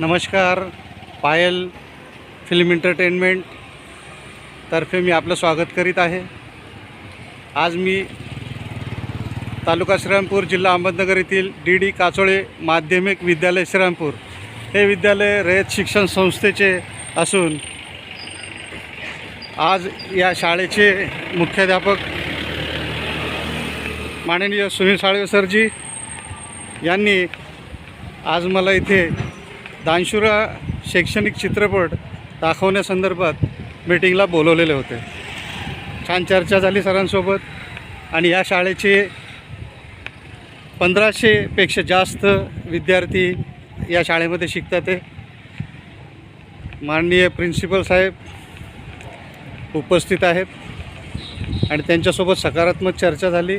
नमस्कार पायल film entertainment तर्फे मी आपलं स्वागत करीत आहे. आज मी तालुका श्रीरामपूर जिल्हा अहमदनगर येथील डी डी काचोळे माध्यमिक विद्यालय श्रीरामपूर हे विद्यालय रयत शिक्षण संस्थेचे असून आज या शाळेचे मुख्याध्यापक माननीय सुनील साळवे सरजी यांनी आज मला इथे दानशुरा शैक्षणिक चित्रपट दाखवण्यासंदर्भात मीटिंगला बोलवलेले होते. छान चर्चा झाली सरांसोबत आणि या शाळेचे पंधराशेपेक्षा जास्त विद्यार्थी या शाळेमध्ये शिकतात आहे माननीय प्रिन्सिपल साहेब उपस्थित आहेत आणि त्यांच्यासोबत सकारात्मक चर्चा झाली.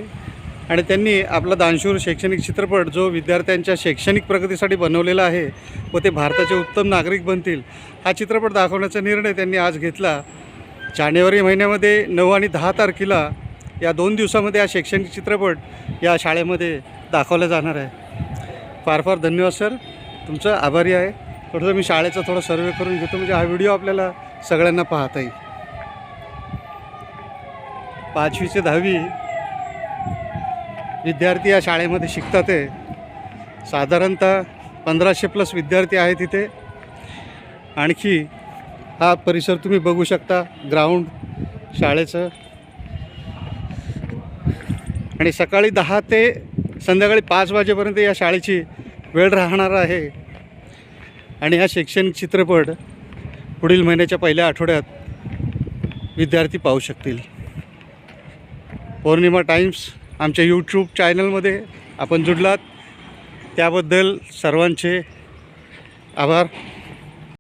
आणि त्यांनी आपला दानशूर शैक्षणिक चित्रपट जो विद्यार्थ्यांच्या शैक्षणिक प्रगतीसाठी बनवलेला आहे व ते भारताचे उत्तम नागरिक बनतील हा चित्रपट दाखवण्याचा निर्णय त्यांनी आज घेतला. जानेवारी महिन्यामध्ये नऊ आणि दहा तारखेला या दोन दिवसामध्ये हा शैक्षणिक चित्रपट या शाळेमध्ये दाखवला जाणार आहे. फार फार धन्यवाद सर. तुमचं आभारी आहे. थोडंसं मी शाळेचा थोडा सर्वे करून घेतो म्हणजे हा व्हिडिओ आपल्याला सगळ्यांना पाहता येईल. पाचवी ते दहावी विद्यार्थी या शाळेमध्ये शिकतात आहे साधारणतः पंधराशे प्लस विद्यार्थी आहेत इथे. आणखी हा परिसर तुम्ही बघू शकता ग्राउंड शाळेचं. आणि सकाळी दहा ते संध्याकाळी पाच वाजेपर्यंत या शाळेची वेळ राहणार आहे. आणि हा शैक्षणिक चित्रपट पुढील महिन्याच्या पहिल्या आठवड्यात विद्यार्थी पाहू शकतील. पौर्णिमा टाइम्स आमच्या यूट्यूब चॅनलमध्ये आपण जुडलात. त्याबद्दल सर्वांचे आभार.